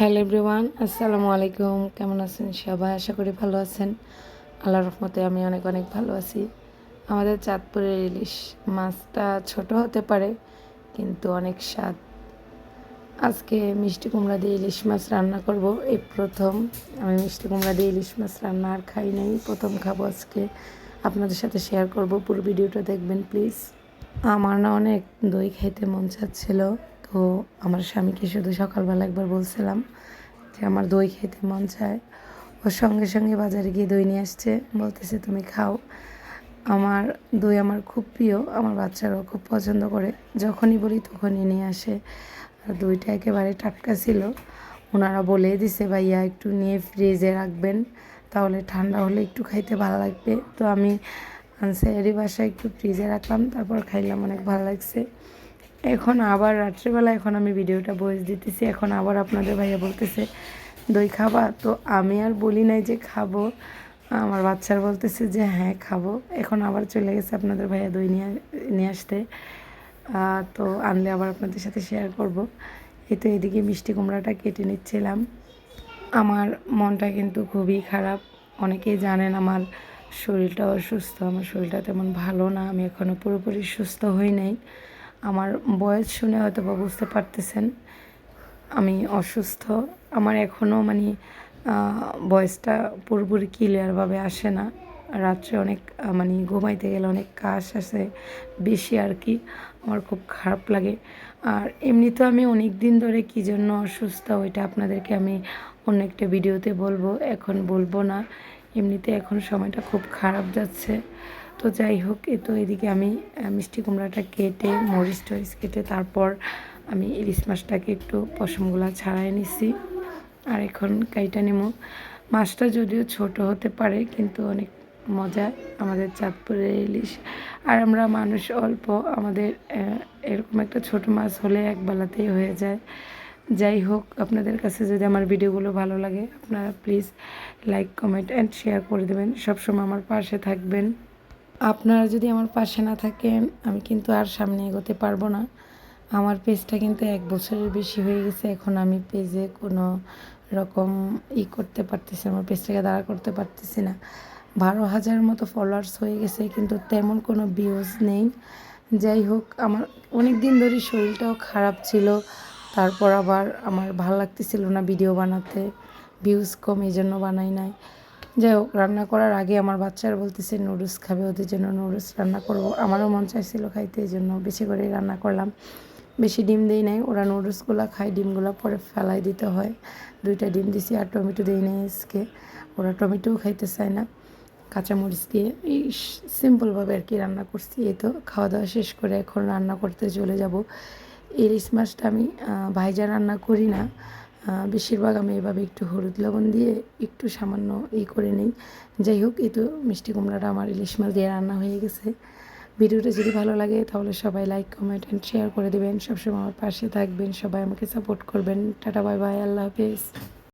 Hello everyone, আসসালামু আলাইকুম। কেমন আছেন সবাই? আশা করি ভালো আছেন। আল্লাহর রহমতে আমি অনেক অনেক ভালো আছি। আমাদের চাঁদপুরের ইলিশ মাছটা ছোট হতে পারে, কিন্তু অনেক স্বাদ। আজকে মিষ্টি কুমড়া দিয়ে ইলিশ মাছ রান্না করব। এই প্রথম, আমি মিষ্টি কুমড়া দিয়ে ইলিশ মাছ রান্না আর খাই নাই। প্রথম খাব আজকে। আপনাদের সাথে শেয়ার করব। পুরো ভিডিওটা দেখবেন প্লিজ আমার না অনেক দই খাইতে মন চাচ্ছিল, তো আমার স্বামীকে শুধু সকালবেলা একবার বলছিলাম যে আমার দই খেতে মন চায়। ওর সঙ্গে সঙ্গে বাজারে গিয়ে দই নিয়ে আসছে, বলতেছে, তুমি খাও। আমার দই আমার খুব প্রিয়, আমার বাচ্চারাও খুব পছন্দ করে। যখনই বলি তখনই নিয়ে আসে। আর দইটা একেবারে টাটকা ছিল। ওনারা বলে দিছে, ভাইয়া, একটু নিয়ে ফ্রিজে রাখবেন, তাহলে ঠান্ডা হলে একটু খাইতে ভালো লাগবে। তো আমি আনসারি বাসায় একটু ফ্রিজে রাখলাম, তারপর খাইলাম, অনেক ভালো লাগছে। এখন আবার রাত্রিবেলা এখন আমি ভিডিওটা বয়স দিতেছি, এখন আবার আপনাদের ভাইয়া বলতেছে, দই খাবা? তো আমি আর বলি নাই যে খাব। আমার বাচ্চার বলতেছে যে হ্যাঁ খাব। এখন আবার চলে গেছে আপনাদের ভাইয়া দই নিয়ে নিয়ে আসতে। তো আনলে আবার আপনাদের সাথে শেয়ার করব। এই তো এদিকে মিষ্টি কুমড়াটা কেটে নিচ্ছিলাম। আমার মনটা কিন্তু খুবই খারাপ। অনেকেই জানেন আমার শরীরটা অসুস্থ, আমার শরীরটা তেমন ভালো না, আমি এখনও পুরোপুরি সুস্থ হই নাই। আমার বয়স শুনে হয়তো বা বুঝতে পারতেছেন, আমি অসুস্থ। আমার এখনও মানে বয়সটা পুরোপুরি ক্লিয়ারভাবে আসে না। রাত্রে অনেক মানে ঘুমাইতে গেলে অনেক কাশ আসে, বেশি আর কি, আমার খুব খারাপ লাগে। আর এমনি তো আমি অনেক দিন ধরে কী জন্য অসুস্থ, ওইটা আপনাদেরকে আমি অন্য একটা ভিডিওতে বলব, এখন বলব না। এমনিতে এখন সময়টা খুব খারাপ যাচ্ছে। তো যাই হোক, এ তো এদিকে আমি মিষ্টি কুমড়াটা কেটে, মরিচ টরিচ কেটে তারপর আমি ইলিশ মাছটাকে একটু পশমগুলা ছাড়াই নিছি। আর এখন কাইটা নেব মাছটা যদিও ছোট হতে পারে, কিন্তু অনেক মজা আমাদের চাঁদপুরের ইলিশ। আর আমরা মানুষ অল্প, আমাদের এরকম একটা ছোট মাছ হলে এক বেলাতেই হয়ে যায়। যাই হোক, আপনাদের কাছে যদি আমার ভিডিওগুলো ভালো লাগে, আপনারা please like comment and share করে দেবেন। সবসময় আমার পাশে থাকবেন। আপনারা যদি আমার পাশে না থাকেন, আমি কিন্তু আর সামনে এগোতে পারব না। আমার পেজটা কিন্তু এক বছরের বেশি হয়ে গেছে। এখন আমি পেজে কোনো রকম ই করতে পারতেছি আমার পেজটাকে দাঁড়া করতে পারতেছি না। বারো হাজার মতো ফলোয়ার্স হয়ে গেছে, কিন্তু তেমন কোনো ভিউজ নেই। যাই হোক, আমার অনেক দিন ধরে শরীরটাও খারাপ ছিল। তারপর আবার আমার ভালো লাগতেছিল না ভিডিও বানাতে ভিউজ কম এই জন্য বানাই নাই। যাই হোক, রান্না করার আগে আমার বাচ্চারা বলতেছে নুডলস খাবে, ওদের জন্য নুডলস রান্না করব। আমারও মন চাইছিল খাইতে এই জন্য বেশি করে রান্না করলাম। বেশি ডিম দিই নাই, ওরা নুডলসগুলো খায়, ডিমগুলো পরে ফেলাই দিতে হয়। দুইটা ডিম দিছি আর টমেটো দিই নাই আজকে। ওরা টমেটোও খাইতে চায় না। কাঁচামরিচ দিয়ে এই সিম্পলভাবে আর কি রান্না করছি। এই তো, খাওয়া দাওয়া শেষ করে এখন রান্না করতে চলে যাব। ইলিশ মাছটা আমি ভাইজা রান্না করি না। বেশিরভাগ আমি এভাবে একটু হলুদ লবণ দিয়ে একটু সামান্য ই করে নিই। যাই হোক, এই তো মিষ্টি কুমড়াটা আমার ইলিশ মাছ দিয়ে রান্না হয়ে গেছে। ভিডিওটা যদি ভালো লাগে, তাহলে সবাই লাইক কমেন্ট অ্যান্ড শেয়ার করে দেবেন। সবসময় আমার পাশে থাকবেন। সবাই আমাকে সাপোর্ট করবেন। টাটা বাই বাই আল্লাহ হাফিজ।